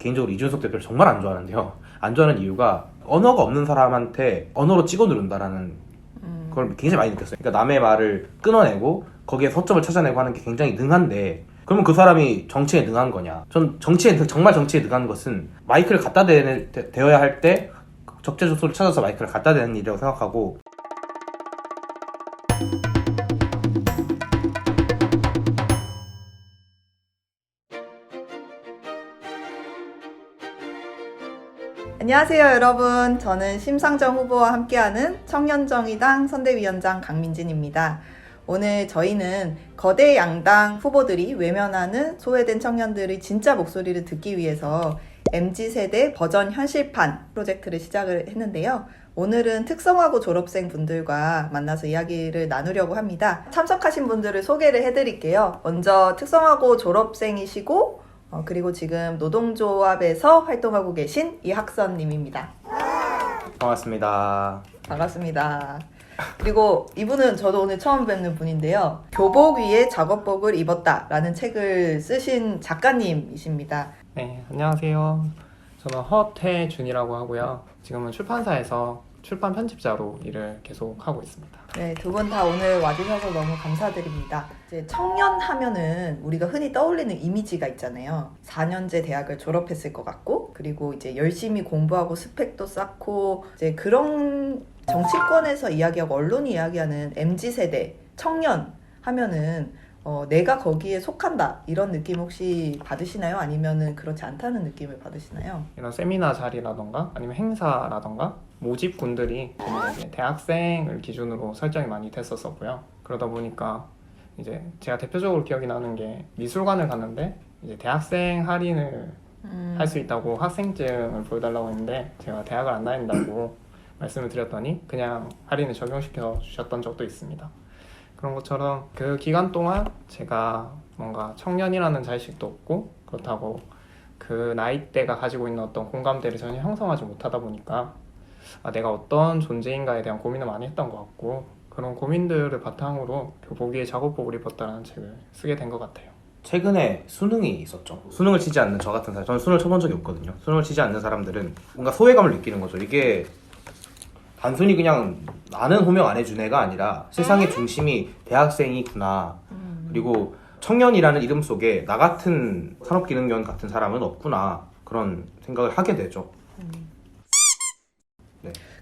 개인적으로 이준석 대표를 정말 안 좋아하는데요. 안 좋아하는 이유가 언어가 없는 사람한테 언어로 찍어 누른다라는 음. 그걸 굉장히 많이 느꼈어요. 그러니까 남의 말을 끊어내고 거기에 서점을 찾아내고 하는 게 굉장히 능한데 그러면 그 사람이 정치에 능한 거냐? 전 정치에 정말 정치에 능한 것은 마이크를 갖다 대, 대, 대어야 할 때 적재적소를 찾아서 마이크를 갖다 대는 일이라고 생각하고 안녕하세요, 여러분. 저는 심상정 후보와 함께하는 청년정의당 선대위원장 강민진입니다. 오늘 저희는 거대 양당 후보들이 외면하는 소외된 청년들의 진짜 목소리를 듣기 위해서 MZ세대 버전 현실판 프로젝트를 시작을 했는데요. 오늘은 특성화고 졸업생 분들과 만나서 이야기를 나누려고 합니다. 참석하신 분들을 소개를 해드릴게요. 먼저 특성화고 졸업생이시고 어, 그리고 지금 노동조합에서 활동하고 계신 이학선님입니다. 반갑습니다. 반갑습니다. 그리고 이분은 저도 오늘 처음 뵙는 분인데요. 교복 위에 작업복을 입었다라는 책을 쓰신 작가님이십니다. 네, 안녕하세요. 저는 허태준이라고 하고요. 지금은 출판사에서 출판 편집자로 일을 계속 하고 있습니다. 네, 두 분 다 오늘 와주셔서 너무 감사드립니다. 이제 청년 하면은 우리가 흔히 떠올리는 이미지가 있잖아요. 4년제 대학을 졸업했을 것 같고, 그리고 이제 열심히 공부하고 스펙도 쌓고, 이제 그런 정치권에서 이야기하고 언론이 이야기하는 MZ세대, 청년 하면은 어, 내가 거기에 속한다 이런 느낌 혹시 받으시나요? 아니면은 그렇지 않다는 느낌을 받으시나요? 이런 세미나 자리라던가 아니면 행사라던가 모집군들이 이제 대학생을 기준으로 설정이 많이 됐었었고요. 그러다 보니까 이제 제가 대표적으로 기억이 나는 게 미술관을 갔는데 이제 대학생 할인을 음, 할수 있다고 학생증을 보여달라고 했는데 제가 대학을 안 다닌다고 말씀을 드렸더니 그냥 할인을 적용시켜 주셨던 적도 있습니다. 그런 것처럼 그 기간 동안 제가 뭔가 청년이라는 자의식도 없고 그렇다고 그 나이대가 가지고 있는 어떤 공감대를 전혀 형성하지 못하다 보니까 아, 내가 어떤 존재인가에 대한 고민을 많이 했던 것 같고 그런 고민들을 바탕으로 교복 위에 작업복을 입었다는 책을 쓰게 된 것 같아요. 최근에 수능이 있었죠. 수능을 치지 않는 저 같은 사람, 저는 수능을 쳐본 적이 없거든요. 수능을 치지 않는 사람들은 뭔가 소외감을 느끼는 거죠. 이게 단순히 그냥 나는 호명 안 해준 애가 아니라 세상의 중심이 대학생이구나. 음, 그리고 청년이라는 이름 속에 나 같은 산업기능원 같은 사람은 없구나. 그런 생각을 하게 되죠.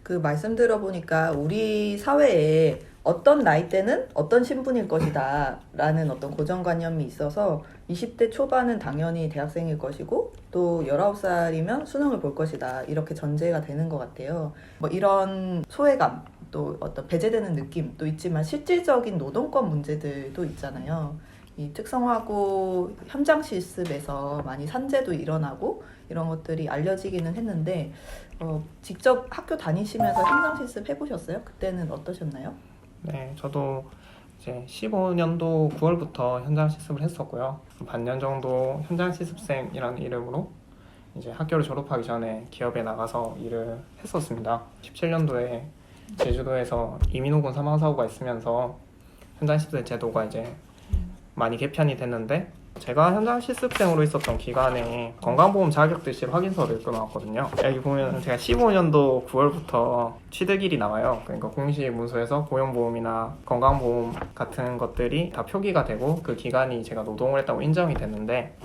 그 말씀 들어보니까 우리 사회에 어떤 나이대는 어떤 신분일 것이다 라는 어떤 고정관념이 있어서 20대 초반은 당연히 대학생일 것이고 또 19살이면 수능을 볼 것이다. 이렇게 전제가 되는 것 같아요. 뭐 이런 소외감 또 어떤 배제되는 느낌도 있지만 실질적인 노동권 문제들도 있잖아요. 이 특성화고 현장 실습에서 많이 산재도 일어나고 이런 것들이 알려지기는 했는데 어, 직접 학교 다니시면서 현장 실습 해보셨어요? 그때는 어떠셨나요? 네, 저도 이제 15년도 9월부터 현장 실습을 했었고요. 반년 정도 현장 실습생이라는 이름으로 이제 학교를 졸업하기 전에 기업에 나가서 일을 했었습니다. 17년도에 제주도에서 이민호군 사망 사고가 있으면서 현장 실습 제도가 이제 많이 개편이 됐는데 제가 현장 실습생으로 있었던 기간에 건강보험 자격 지시 확인서를 끊어왔거든요. 여기 보면 제가 15년도 9월부터 취득일이 나와요. 그러니까 공식 문서에서 고용보험이나 건강보험 같은 것들이 다 표기가 되고 그 기간이 제가 노동을 했다고 인정이 됐는데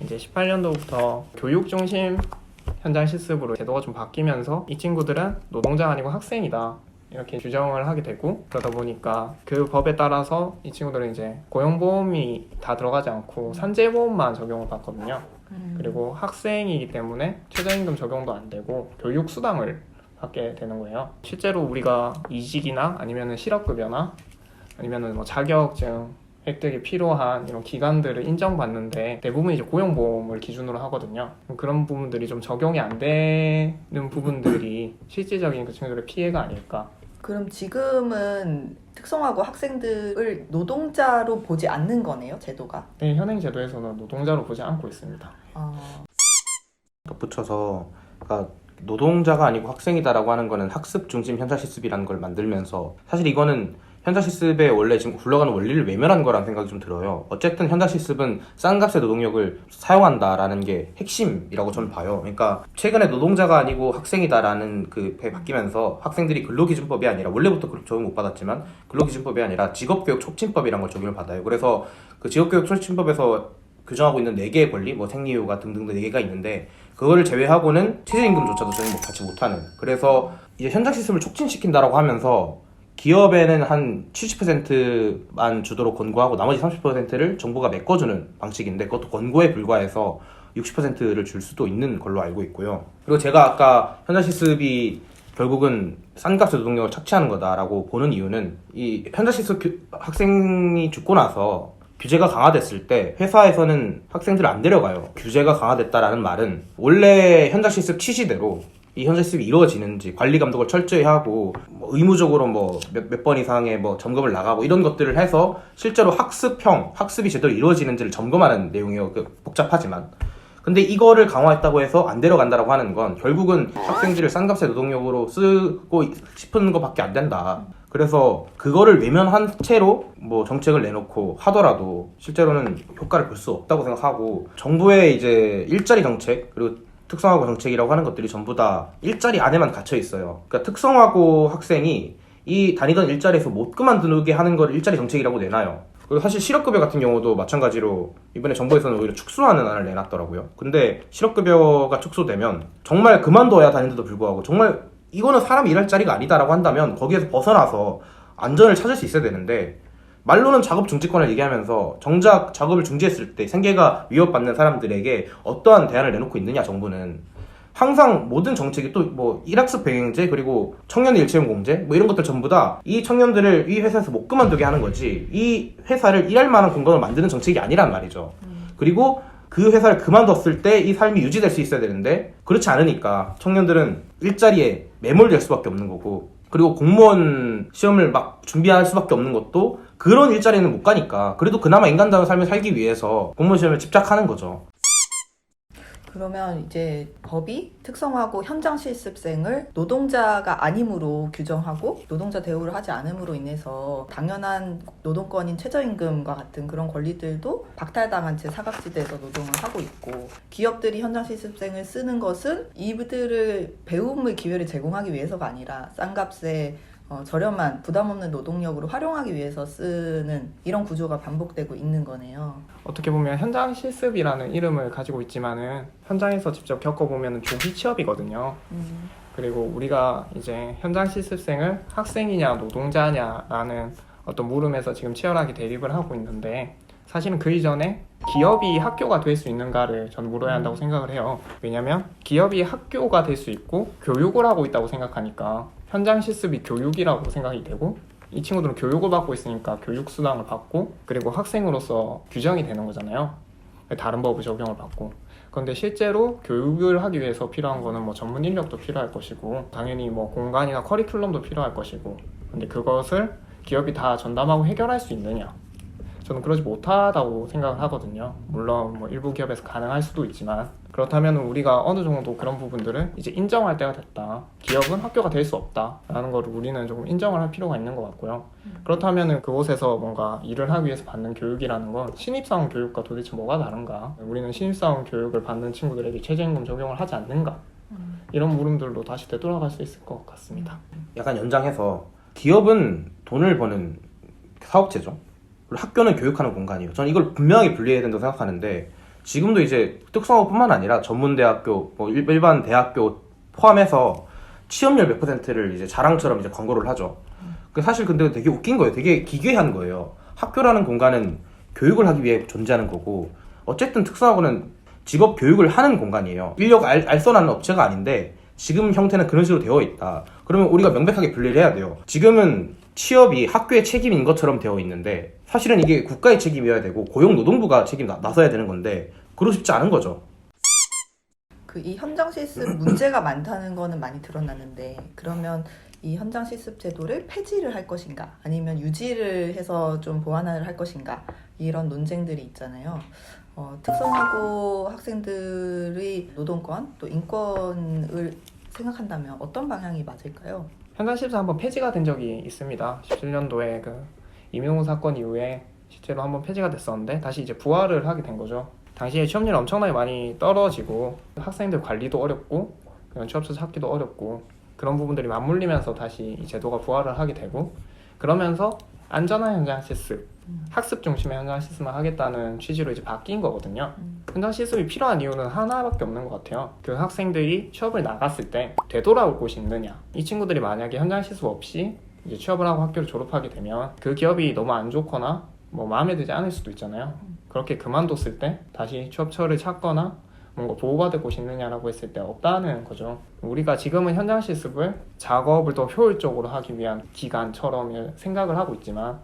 이제 18년도부터 교육 중심 현장 실습으로 제도가 좀 바뀌면서 이 친구들은 노동자 아니고 학생이다. 이렇게 규정을 하게 되고 그러다 보니까 그 법에 따라서 이 친구들은 이제 고용보험이 다 들어가지 않고 산재보험만 적용을 받거든요. 그리고 학생이기 때문에 최저임금 적용도 안 되고 교육 수당을 받게 되는 거예요. 실제로 우리가 이직이나 아니면은 실업급여나 아니면은 뭐 자격증 획득이 필요한 이런 기간들을 인정받는데 대부분 이제 고용보험을 기준으로 하거든요. 그런 부분들이 좀 적용이 안 되는 부분들이 실질적인 그 친구들의 피해가 아닐까. 그럼 지금은 특성화고 학생들을 노동자로 보지 않는 거네요, 제도가. 네, 현행 제도에서는 노동자로 보지 않고 있습니다. 어, 덧붙여서 그러니까 노동자가 아니고 학생이다라고 하는 거는 학습 중심 현장 실습이라는 걸 만들면서 사실 이거는 실습에 원래 지금 굴러가는 원리를 외면한 거라는 생각이 좀 들어요. 어쨌든 현장 실습은 싼 값의 노동력을 사용한다라는 게 핵심이라고 저는 봐요. 그러니까 최근에 노동자가 아니고 학생이다라는 그배 바뀌면서 학생들이 근로기준법이 아니라 원래부터 그 적용 못 받았지만 근로기준법이 아니라 직업교육 촉진법이라는 걸 적용을 받아요. 그래서 그 직업교육 촉진법에서 규정하고 있는 네 개의 권리, 뭐 생리휴가 등등 네 개가 있는데 그거를 제외하고는 최저임금조차도 저희 못 받지 못하는. 그래서 이제 현장 시스템을 촉진시킨다라고 하면서 기업에는 한 70%만 주도록 권고하고 나머지 30%를 정부가 메꿔주는 방식인데 그것도 권고에 불과해서 60%를 줄 수도 있는 걸로 알고 있고요. 그리고 제가 아까 현장 실습이 결국은 싼 값의 노동력을 착취하는 거다라고 보는 이유는 이 교- 학생이 죽고 나서 규제가 강화됐을 때 회사에서는 학생들을 안 데려가요. 규제가 강화됐다라는 말은 원래 현장 실습 취지대로 이 현장 실습이 이루어지는지 관리 감독을 철저히 하고 뭐 의무적으로 뭐몇번 이상의 뭐 점검을 나가고 이런 것들을 해서 실제로 학습형 학습이 제대로 이루어지는지를 점검하는 내용이에요. 그 복잡하지만 근데 이거를 강화했다고 해서 안 데려간다라고 하는 건 결국은 학생들을 싼 값의 노동력으로 쓰고 싶은 것밖에 안 된다. 그래서 그거를 외면한 채로 뭐 정책을 내놓고 하더라도 실제로는 효과를 볼 수 없다고 생각하고 정부의 이제 일자리 정책 그리고 특성화고 정책이라고 하는 것들이 전부 다 일자리 안에만 갇혀 있어요. 그러니까 특성화고 학생이 이 다니던 일자리에서 못 그만두게 하는 걸 일자리 정책이라고 내놔요. 그리고 사실 실업급여 같은 경우도 마찬가지로 이번에 정부에서는 오히려 축소하는 안을 내놨더라고요. 근데 실업급여가 축소되면 정말 그만둬야 다니는데도 불구하고 정말 이거는 사람이 일할 자리가 아니다라고 한다면 거기에서 벗어나서 안전을 찾을 수 있어야 되는데 말로는 작업 중지권을 얘기하면서 정작 작업을 중지했을 때 생계가 위협받는 사람들에게 어떠한 대안을 내놓고 있느냐 정부는 항상 모든 정책이 또 뭐 일학습 병행제 그리고 청년 일체형 공제 뭐 이런 것들 전부 다 이 청년들을 이 회사에서 못 그만두게 하는 거지 이 회사를 일할 만한 공간을 만드는 정책이 아니란 말이죠. 그리고 그 회사를 그만뒀을 때 이 삶이 유지될 수 있어야 되는데 그렇지 않으니까 청년들은 일자리에 매몰될 수밖에 없는 거고 그리고 공무원 시험을 막 준비할 수밖에 없는 것도 그런 일자리는 못 가니까 그래도 그나마 인간다운 삶을 살기 위해서 공무원 시험에 집착하는 거죠. 그러면 이제 법이 특성화고 현장 실습생을 노동자가 아님으로 규정하고 노동자 대우를 하지 않음으로 인해서 당연한 노동권인 최저임금과 같은 그런 권리들도 박탈당한 채 사각지대에서 노동을 하고 있고 기업들이 현장 실습생을 쓰는 것은 이들을 배움의 기회를 제공하기 위해서가 아니라 싼 값에 어, 저렴한 부담 없는 노동력으로 활용하기 위해서 쓰는 이런 구조가 반복되고 있는 거네요. 어떻게 보면 현장 실습이라는 이름을 가지고 있지만은 현장에서 직접 겪어보면 조기 취업이거든요. 음, 그리고 우리가 이제 현장 실습생을 학생이냐 노동자냐라는 어떤 물음에서 지금 치열하게 대립을 하고 있는데 사실은 그 이전에 기업이 학교가 될 수 있는가를 저는 물어야 한다고 생각을 해요. 왜냐면 기업이 학교가 될 수 있고 교육을 하고 있다고 생각하니까 현장 실습이 교육이라고 생각이 되고 이 친구들은 교육을 받고 있으니까 교육 수당을 받고 그리고 학생으로서 규정이 되는 거잖아요. 다른 법을 적용을 받고 그런데 실제로 교육을 하기 위해서 필요한 거는 뭐 전문 인력도 필요할 것이고 당연히 뭐 공간이나 커리큘럼도 필요할 것이고 근데 그것을 기업이 다 전담하고 해결할 수 있느냐 저는 그러지 못하다고 생각을 하거든요 물론 뭐 일부 기업에서 가능할 수도 있지만 그렇다면 우리가 어느 정도 그런 부분들을 이제 인정할 때가 됐다 기업은 학교가 될 수 없다라는 걸 우리는 조금 인정을 할 필요가 있는 것 같고요 그렇다면 그곳에서 뭔가 일을 하기 위해서 받는 교육이라는 건 신입사원 교육과 도대체 뭐가 다른가? 우리는 신입사원 교육을 받는 친구들에게 최저임금 적용을 하지 않는가? 이런 물음들로 다시 되돌아갈 수 있을 것 같습니다. 약간 연장해서 기업은 돈을 버는 사업체죠. 그리고 학교는 교육하는 공간이에요. 저는 이걸 분명하게 분리해야 된다고 생각하는데 지금도 이제 특성화뿐만 아니라 전문대학교, 뭐 일- 일반 대학교 포함해서 취업률 몇 퍼센트를 이제 자랑처럼 이제 광고를 하죠. 그 사실 근데 되게 웃긴 거예요. 되게 기괴한 거예요. 학교라는 공간은 교육을 하기 위해 존재하는 거고 어쨌든 특성화고는 직업 교육을 하는 공간이에요. 인력 알, 알선하는 업체가 아닌데 지금 형태는 그런 식으로 되어 있다. 그러면 우리가 명백하게 분리를 해야 돼요. 지금은 취업이 학교의 책임인 것처럼 되어 있는데 사실은 이게 국가의 책임이어야 되고 고용노동부가 책임 나, 나서야 되는 건데 그러고 싶지 않은 거죠. 그 이 현장 실습 문제가 많다는 거는 많이 드러나는데 그러면 이 현장 실습 제도를 폐지를 할 것인가 아니면 유지를 해서 좀 보완을 할 것인가 이런 논쟁들이 있잖아요. 어, 특성화고 학생들의 노동권 또 인권을 생각한다면 어떤 방향이 맞을까요? 시습 한번 폐지가 된 적이 있습니다. 17년도에 그 이민호 사건 이후에 실제로 한번 폐지가 됐었는데 다시 이제 부활을 하게 된 거죠. 당시에 취업률이 엄청나게 많이 떨어지고 학생들 관리도 어렵고 그런 취업처 찾기도 어렵고 그런 부분들이 맞물리면서 다시 이 제도가 부활을 하게 되고 그러면서 안전한 현장 실습, 학습 중심의 현장 실습만 하겠다는 취지로 이제 바뀐 거거든요. 현장 실습이 필요한 이유는 하나밖에 없는 것 같아요. 그 학생들이 취업을 나갔을 때 되돌아올 곳이 있느냐. 이 친구들이 만약에 현장 실습 없이 이제 취업을 하고 학교를 졸업하게 되면 그 기업이 너무 안 좋거나 뭐 마음에 들지 않을 수도 있잖아요. 그렇게 그만뒀을 때 다시 취업처를 찾거나 뭔가 보호받을 곳이 있느냐라고 했을 때 없다는 거죠. 우리가 지금은 현장 실습을 작업을 더 효율적으로 하기 위한 기간처럼 생각을 하고 있지만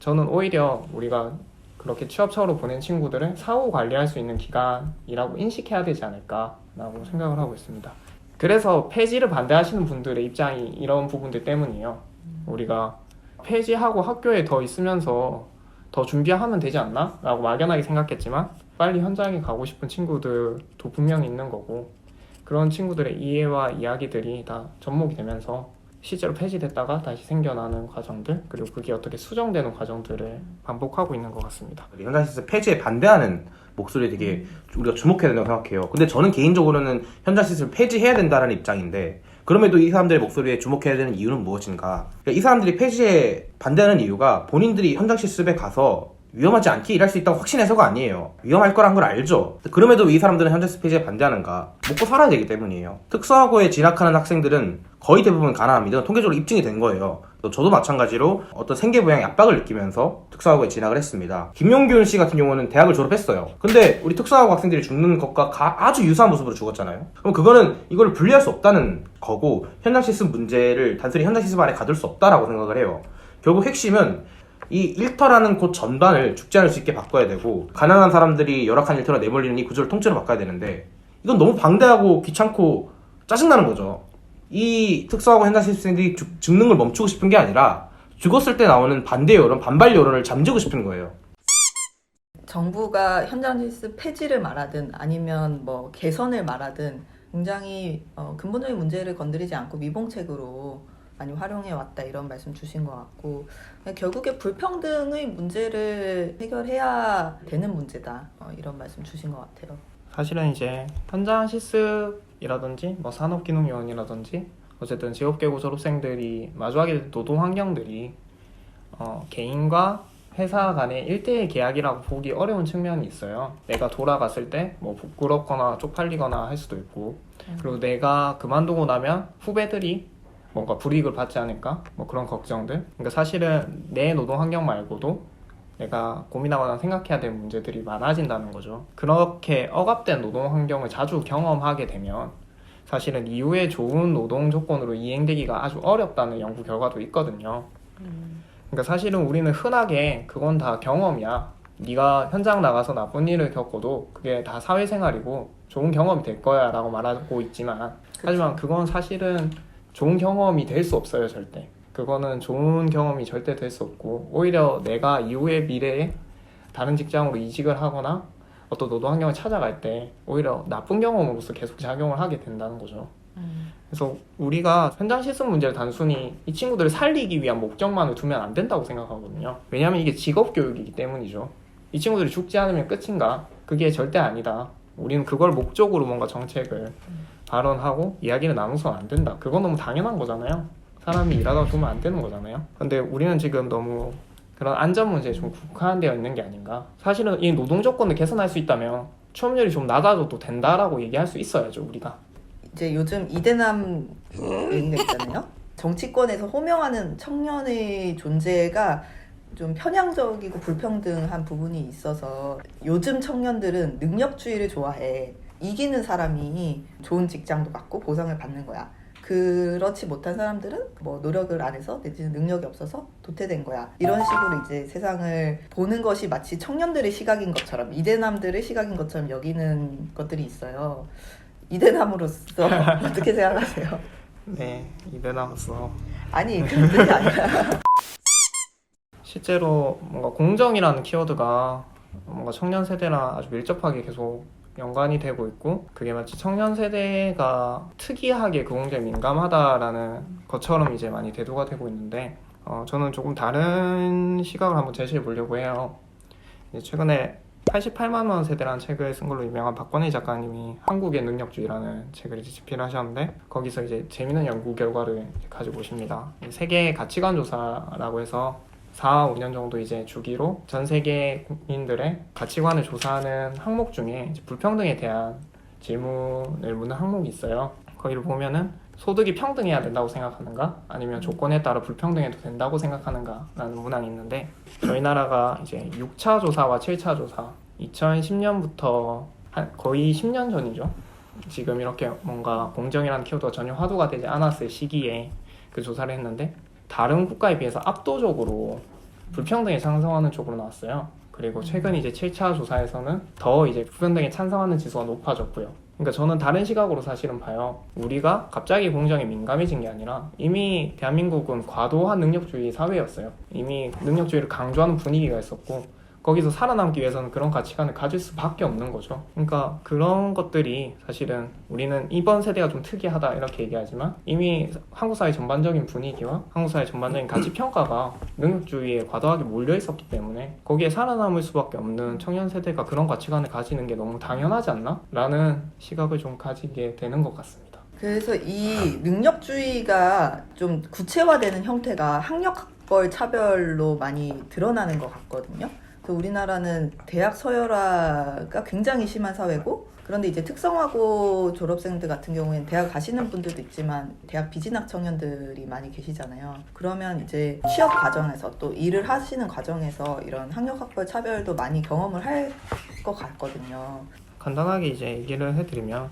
저는 오히려 우리가 그렇게 취업처로 보낸 친구들을 사후 관리할 수 있는 기간이라고 인식해야 되지 않을까라고 생각을 하고 있습니다. 그래서 폐지를 반대하시는 분들의 입장이 이런 부분들 때문이에요. 우리가 폐지하고 학교에 더 있으면서 더 준비하면 되지 않나? 라고 막연하게 생각했지만 빨리 현장에 가고 싶은 친구들도 분명히 있는 거고 그런 친구들의 이해와 이야기들이 다 접목이 되면서 실제로 폐지됐다가 다시 생겨나는 과정들 그리고 그게 어떻게 수정되는 과정들을 반복하고 있는 것 같습니다. 현장 시습 폐지에 반대하는 목소리 되게 우리가 주목해야 된다고 생각해요. 근데 저는 개인적으로는 현장 시습을 폐지해야 된다는 입장인데 그럼에도 이 사람들의 목소리에 주목해야 되는 이유는 무엇인가? 그러니까 이 사람들이 폐지에 반대하는 이유가 본인들이 현장 실습에 가서 위험하지 않게 일할 수 있다고 확신해서가 아니에요. 위험할 거란 걸 알죠. 그럼에도 왜이 사람들은 실습 폐지에 반대하는가? 먹고 살아야 되기 때문이에요. 특수학고에 진학하는 학생들은 거의 대부분 가난합니다. 통계적으로 입증이 된 거예요. 또 저도 마찬가지로 어떤 생계부양의 압박을 느끼면서 특수학고에 진학을 했습니다. 김용균 씨 같은 경우는 대학을 졸업했어요. 근데 우리 특수학고 학생들이 죽는 것과 가- 아주 유사한 모습으로 죽었잖아요. 그럼 그거는 이걸 분리할 수 없다는 거고 현장 실습 문제를 단순히 현장 실습 안에 가둘 수 없다라고 생각을 해요. 결국 핵심은 이 일터라는 곳 전반을 죽지 않을 수 있게 바꿔야 되고 가난한 사람들이 열악한 일터로 내몰리는 이 구조를 통째로 바꿔야 되는데 이건 너무 방대하고 귀찮고 짜증나는 거죠. 이 특수하고 현장 실습생들이 죽- 죽는 걸 멈추고 싶은 게 아니라 죽었을 때 나오는 반대 여론, 반발 여론을 잠재고 싶은 거예요. 정부가 현장 실습 폐지를 말하든 아니면 뭐 개선을 말하든 굉장히 어, 근본적인 문제를 건드리지 않고 미봉책으로 많이 활용해 왔다 이런 말씀 주신 것 같고 결국에 불평등의 문제를 해결해야 되는 문제다 어, 이런 말씀 주신 것 같아요. 사실은 이제 현장 실습 이라든지 뭐 산업기능요원이라든지 어쨌든 직업계고 졸업생들이 마주하게 된 노동 환경들이 어, 개인과 회사 간의 일대일 계약이라고 보기 어려운 측면이 있어요. 내가 돌아갔을 때 뭐 부끄럽거나 쪽팔리거나 할 수도 있고 그리고 내가 그만두고 나면 후배들이 뭔가 불이익을 받지 않을까 뭐 그런 걱정들. 그러니까 사실은 내 노동 환경 말고도 내가 고민하거나 생각해야 될 문제들이 많아진다는 거죠. 그렇게 억압된 노동 환경을 자주 경험하게 되면 사실은 이후에 좋은 노동 조건으로 이행되기가 아주 어렵다는 연구 결과도 있거든요. 그러니까 사실은 우리는 흔하게 그건 다 경험이야. 네가 현장 나가서 나쁜 일을 겪어도 그게 다 사회생활이고 좋은 경험이 될 거야 라고 말하고 있지만 하지만 그건 사실은 좋은 경험이 될 수 없어요 절대. 그거는 좋은 경험이 절대 될 수 없고 오히려 내가 이후의 미래에 다른 직장으로 이직을 하거나 어떤 노동 환경을 찾아갈 때 오히려 나쁜 경험으로서 계속 작용을 하게 된다는 거죠. 그래서 우리가 현장 실습 문제를 단순히 이 친구들을 살리기 위한 목적만을 두면 안 된다고 생각하거든요. 왜냐하면 이게 직업 교육이기 때문이죠. 이 친구들이 죽지 않으면 끝인가? 그게 절대 아니다. 우리는 그걸 목적으로 뭔가 정책을 발언하고 이야기를 나눠서는 안 된다. 그건 너무 당연한 거잖아요. 사람이 일하다 죽으면 안 되는 거잖아요. 근데 우리는 지금 너무 그런 안전 문제에 좀 국한되어 있는 게 아닌가. 사실은 이 노동 조건을 개선할 수 있다면 취업률이 좀 낮아져도 된다라고 얘기할 수 있어야죠, 우리가. 이제 요즘 이대남 거 있잖아요. 정치권에서 호명하는 청년의 존재가 좀 편향적이고 불평등한 부분이 있어서 요즘 청년들은 능력주의를 좋아해. 이기는 사람이 좋은 직장도 받고 보상을 받는 거야. 그렇지 못한 사람들은 뭐 노력을 안 해서 내지는 능력이 없어서 도태된 거야. 이런 식으로 이제 세상을 보는 것이 마치 청년들의 시각인 것처럼 이대남들의 시각인 것처럼 여기는 것들이 있어요. 이대남으로서 어떻게 생각하세요? 네, 이대남으로서 아니 그 뜻이 아니라 실제로 뭔가 공정이라는 키워드가 뭔가 청년 세대랑 아주 밀접하게 계속 연관이 되고 있고 그게 마치 청년 세대가 특이하게 그 공정에 민감하다라는 것처럼 이제 많이 대두가 되고 있는데 어, 저는 조금 다른 시각을 한번 제시해 보려고 해요. 최근에 88만 원 세대라는 책을 쓴 걸로 유명한 박권혜 작가님이 한국의 능력주의라는 책을 이제 집필하셨는데 거기서 이제 재미있는 연구 결과를 가지고 오십니다. 세계 가치관 조사라고 해서 4, 5년 정도 이제 주기로 전 세계 국민들의 가치관을 조사하는 항목 중에 불평등에 대한 질문을 묻는 항목이 있어요. 거기를 보면은 소득이 평등해야 된다고 생각하는가? 아니면 조건에 따라 불평등해도 된다고 생각하는가? 라는 문항이 있는데 저희 나라가 이제 6차 조사와 7차 조사 2010년부터 한 거의 10년 전이죠. 지금 이렇게 뭔가 공정이라는 키워드가 전혀 화두가 되지 않았을 시기에 그 조사를 했는데 다른 국가에 비해서 압도적으로 불평등이 상승하는 쪽으로 나왔어요. 그리고 최근 이제 7차 조사에서는 더 이제 불평등에 찬성하는 지수가 높아졌고요. 그러니까 저는 다른 시각으로 사실은 봐요. 우리가 갑자기 공정에 민감해진 게 아니라 이미 대한민국은 과도한 능력주의 사회였어요. 이미 능력주의를 강조하는 분위기가 있었고 거기서 살아남기 위해서는 그런 가치관을 가질 수밖에 없는 거죠. 그러니까 그런 것들이 사실은 우리는 이번 세대가 좀 특이하다 이렇게 얘기하지만 이미 한국 사회 전반적인 분위기와 한국 사회 전반적인 가치 평가가 능력주의에 과도하게 몰려 있었기 때문에 거기에 살아남을 수밖에 없는 청년 세대가 그런 가치관을 가지는 게 너무 당연하지 않나? 라는 시각을 좀 가지게 되는 것 같습니다. 그래서 이 능력주의가 좀 구체화되는 형태가 학력 학벌 차별로 많이 드러나는 것 같거든요. 그래서 우리나라는 대학 서열화가 굉장히 심한 사회고 그런데 이제 특성화고 졸업생들 같은 경우에는 대학 가시는 분들도 있지만 대학 비진학 청년들이 많이 계시잖아요. 그러면 이제 취업 과정에서 또 일을 하시는 과정에서 이런 학력 학벌 차별도 많이 경험을 할 것 같거든요. 간단하게 이제 얘기를 해드리면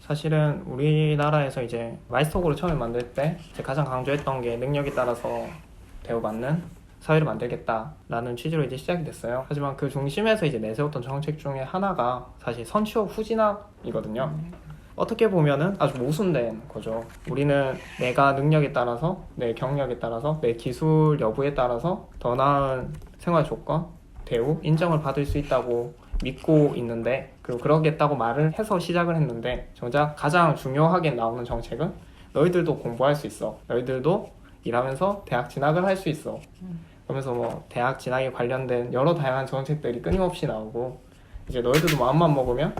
사실은 우리나라에서 이제 마이스톡으로 처음에 만들 때 가장 강조했던 게 능력에 따라서 대우받는 사회를 만들겠다라는 취지로 이제 시작이 됐어요. 하지만 그 중심에서 이제 내세웠던 정책 중에 하나가 사실 선취업 후진학이거든요. 어떻게 보면은 아주 모순된 거죠. 우리는 내가 능력에 따라서, 내 경력에 따라서, 내 기술 여부에 따라서 더 나은 생활 조건, 대우, 인정을 받을 수 있다고 믿고 있는데, 그리고 그러겠다고 말을 해서 시작을 했는데, 정작 가장 중요하게 나오는 정책은 너희들도 공부할 수 있어. 너희들도 일하면서 대학 진학을 할 수 있어. 그러면서 뭐 대학 진학에 관련된 여러 다양한 정책들이 끊임없이 나오고 이제 너희들도 마음만 먹으면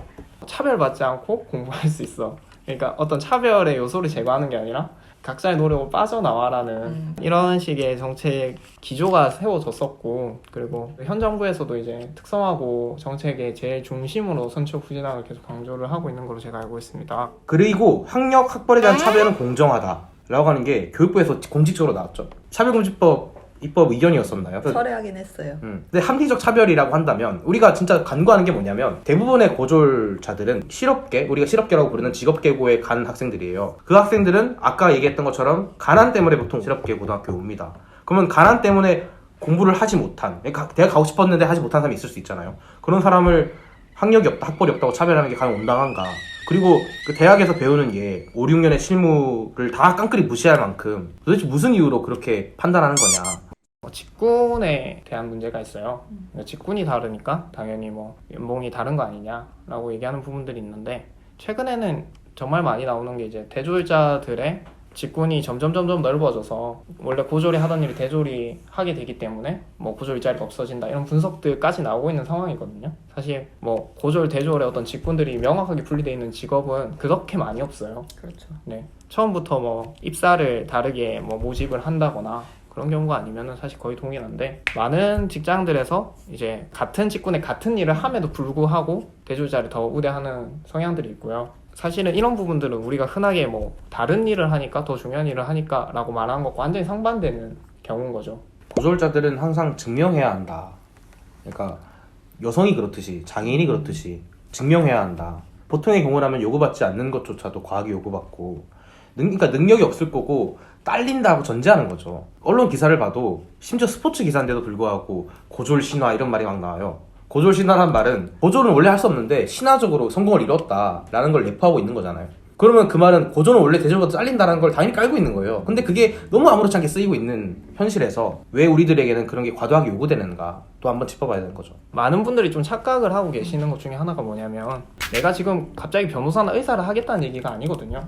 차별받지 않고 공부할 수 있어. 그러니까 어떤 차별의 요소를 제거하는 게 아니라 각자의 노력을 빠져나와라는 음. 이런 식의 정책 기조가 세워졌었고 그리고 현 정부에서도 이제 특성화고 정책의 제일 중심으로 선취업 후진학을 계속 강조를 하고 있는 걸로 제가 알고 있습니다. 그리고 학력 학벌에 대한 차별은 공정하다 라고 하는 게 교육부에서 공식적으로 나왔죠. 차별금지법 입법 의견이었었나요? 철회하긴 했어요. 음. 근데 합리적 차별이라고 한다면 우리가 진짜 간과하는 게 뭐냐면 대부분의 고졸자들은 실업계 우리가 실업계라고 부르는 직업계고에 간 학생들이에요. 그 학생들은 아까 얘기했던 것처럼 가난 때문에 보통 실업계 고등학교 옵니다. 그러면 가난 때문에 공부를 하지 못한 가- 대학 가고 싶었는데 하지 못한 사람이 있을 수 있잖아요. 그런 사람을 학력이 없다, 학벌이 없다고 차별하는 게 과연 온당한가? 그리고 그 대학에서 배우는 게 5, 6년의 실무를 다 깡그리 무시할 만큼 도대체 무슨 이유로 그렇게 판단하는 거냐? 뭐 직군에 대한 문제가 있어요. 그러니까 직군이 다르니까 당연히 뭐 연봉이 다른 거 아니냐라고 얘기하는 부분들이 있는데 최근에는 정말 많이 나오는 게 이제 대졸자들의 직군이 점점 점점 넓어져서 원래 고졸이 하던 일이 대졸이 하게 되기 때문에 뭐 고졸 일자리가 없어진다 이런 분석들까지 나오고 있는 상황이거든요. 사실 뭐 고졸 대졸의 어떤 직군들이 명확하게 분리되어 있는 직업은 그렇게 많이 없어요. 그렇죠. 네. 처음부터 뭐 입사를 다르게 뭐 모집을 한다거나 그런 경우가 아니면은 사실 거의 동일한데 많은 직장들에서 이제 같은 직군에 같은 일을 함에도 불구하고 대졸자를 더 우대하는 성향들이 있고요. 사실은 이런 부분들은 우리가 흔하게 뭐 다른 일을 하니까 더 중요한 일을 하니까라고 말하는 것과 완전히 상반되는 경우인 거죠. 고졸자들은 항상 증명해야 한다. 그러니까 여성이 그렇듯이 장애인이 그렇듯이 증명해야 한다. 보통의 경우라면 요구받지 않는 것조차도 과하게 요구받고 능, 그러니까 능력이 없을 거고 딸린다고 전제하는 거죠. 언론 기사를 봐도 심지어 스포츠 기사인데도 불구하고 고졸 신화 이런 말이 막 나와요. 고졸 신화란 말은 고졸은 원래 할 수 없는데 신화적으로 성공을 이뤘다라는 걸 내포하고 있는 거잖아요. 그러면 그 말은 고졸은 원래 대졸보다 잘린다는 걸 당연히 깔고 있는 거예요. 근데 그게 너무 아무렇지 않게 쓰이고 있는 현실에서 왜 우리들에게는 그런 게 과도하게 요구되는가 또 한번 짚어봐야 되는 거죠. 많은 분들이 좀 착각을 하고 계시는 것 중에 하나가 뭐냐면 내가 지금 갑자기 변호사나 의사를 하겠다는 얘기가 아니거든요.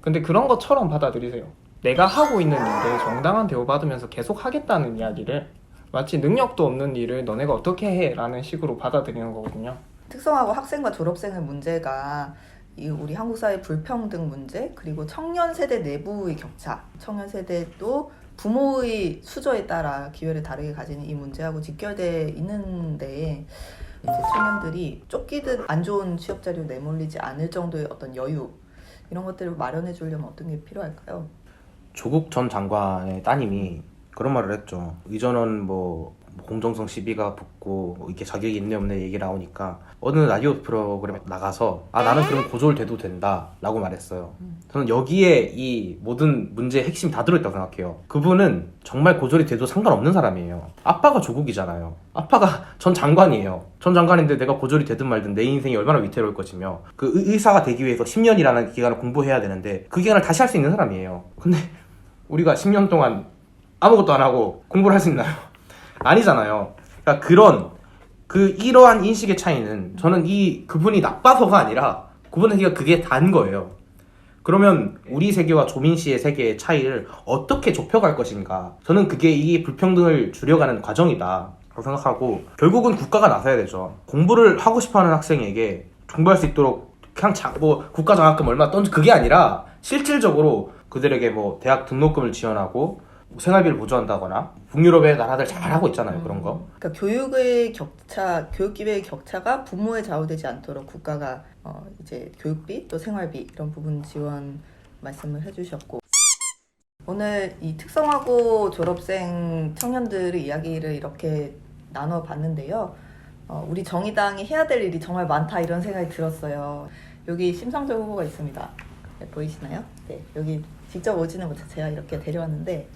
근데 그런 것처럼 받아들이세요. 내가 하고 있는 일을 정당한 대우받으면서 계속 하겠다는 이야기를 마치 능력도 없는 일을 너네가 어떻게 해? 라는 식으로 받아들이는 거거든요. 특성화고 학생과 졸업생의 문제가 이 우리 한국 사회 불평등 문제 그리고 청년 세대 내부의 격차, 청년 세대도 부모의 수저에 따라 기회를 다르게 가지는 이 문제하고 직결돼 있는데 이제 청년들이 쫓기듯 안 좋은 취업 자료 내몰리지 않을 정도의 어떤 여유 이런 것들을 마련해 주려면 어떤 게 필요할까요? 조국 전 장관의 따님이 그런 말을 했죠. 이전원 뭐 공정성 시비가 붙고 뭐 이게 자격이 있네 없네 얘기 나오니까 어느 라디오 프로그램에 나가서 아 나는 그럼 고졸돼도 된다라고 말했어요. 저는 여기에 이 모든 문제의 핵심이 다 들어있다고 생각해요. 그분은 정말 고졸이 돼도 상관없는 사람이에요. 아빠가 조국이잖아요. 아빠가 전 장관이에요. 전 장관인데 내가 고졸이 되든 말든 내 인생이 얼마나 위태로울 것이며 그 의- 의사가 되기 위해서 10년이라는 기간을 공부해야 되는데 그 기간을 다시 할 수 있는 사람이에요. 근데 우리가 10년 동안 아무것도 안 하고 공부를 할 수 있나요? 아니잖아요. 그러니까 그런 그 이러한 인식의 차이는 저는 이 그분이 나빠서가 아니라 그분에게 그게 단 거예요. 그러면 우리 세계와 조민 씨의 세계의 차이를 어떻게 좁혀갈 것인가? 저는 그게 이 불평등을 줄여가는 과정이다. 라고 생각하고 결국은 국가가 나서야 되죠. 공부를 하고 싶어하는 학생에게 공부할 수 있도록 그냥 자, 뭐 국가 장학금 얼마 던져 그게 아니라 실질적으로 그들에게 뭐 대학 등록금을 지원하고 뭐 생활비를 보조한다거나 북유럽의 나라들 잘 하고 있잖아요 그런 거. 그러니까 교육의 격차, 교육 기회의 격차가 부모에 좌우되지 않도록 국가가 어, 이제 교육비 또 생활비 이런 부분 지원 말씀을 해주셨고 오늘 이 특성화고 졸업생 청년들의 이야기를 이렇게 나눠봤는데요. 어, 우리 정의당이 해야 될 일이 정말 많다 이런 생각이 들었어요. 여기 심상정 후보가 있습니다. 네, 보이시나요? 네, 여기 직접 오지는 못해 제가 이렇게 데려왔는데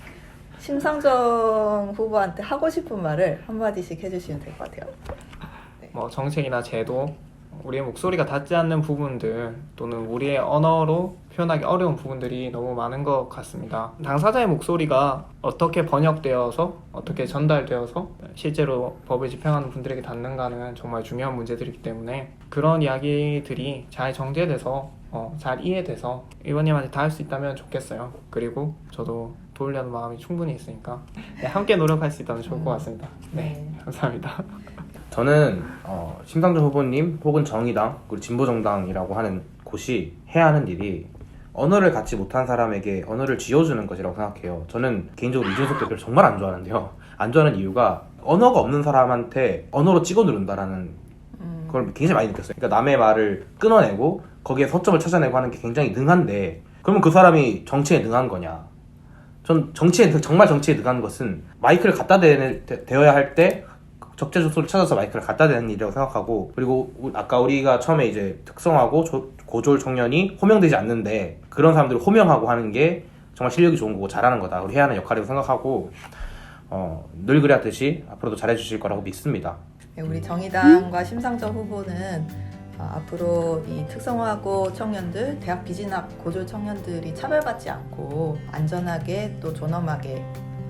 심상정 후보한테 하고 싶은 말을 한마디씩 해주시면 될 것 같아요. 뭐 정책이나 제도, 우리의 목소리가 닿지 않는 부분들 또는 우리의 언어로 표현하기 어려운 부분들이 너무 많은 것 같습니다. 당사자의 목소리가 어떻게 번역되어서 어떻게 전달되어서 실제로 법을 집행하는 분들에게 닿는가는 정말 중요한 문제들이기 때문에 그런 이야기들이 잘 정제돼서 어, 잘 이해돼서 의원님한테 닿을 수 있다면 좋겠어요. 그리고 저도 도우려는 마음이 충분히 있으니까 네, 함께 노력할 수 있다면 좋을 것 같습니다. 네, 감사합니다. 저는 어, 심상정 후보님 혹은 정의당 그리고 진보정당이라고 하는 곳이 해야 하는 일이 언어를 갖지 못한 사람에게 언어를 쥐어주는 것이라고 생각해요. 저는 개인적으로 이준석 대표를 정말 안 좋아하는데요. 안 좋아하는 이유가 언어가 없는 사람한테 언어로 찍어 누른다라는 음, 그걸 굉장히 많이 느꼈어요. 그러니까 남의 말을 끊어내고 거기에 서점을 찾아내고 하는 게 굉장히 능한데 그러면 그 사람이 정치에 능한 거냐? 전 정치에 정말 정치에 능한 것은 마이크를 갖다 대, 대, 대어야 할 때 적재적소를 찾아서 마이크를 갖다 대는 일이라고 생각하고 그리고 우- 아까 우리가 처음에 이제 특성하고 조- 고졸 청년이 호명되지 않는데 그런 사람들을 호명하고 하는 게 정말 실력이 좋은 거고 잘하는 거다. 우리 해야 하는 역할이라고 생각하고 어, 늘 그랬듯이 앞으로도 잘해주실 거라고 믿습니다. 네, 우리 정의당과 심상정 후보는 어, 앞으로 이 특성화고 청년들, 대학 비진학 고졸 청년들이 차별받지 않고 안전하게 또 존엄하게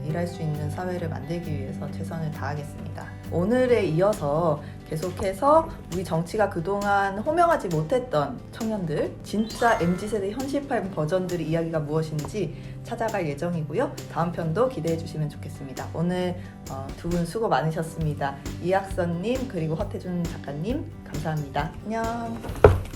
일할 수 있는 사회를 만들기 위해서 최선을 다하겠습니다. 오늘에 이어서 계속해서 우리 정치가 그동안 호명하지 못했던 청년들, 진짜 MZ세대 현실판 버전들의 이야기가 무엇인지 찾아갈 예정이고요. 다음 편도 기대해 주시면 좋겠습니다. 오늘 어, 두분 수고 많으셨습니다. 이학선님 그리고 허태준 작가님 감사합니다. 안녕.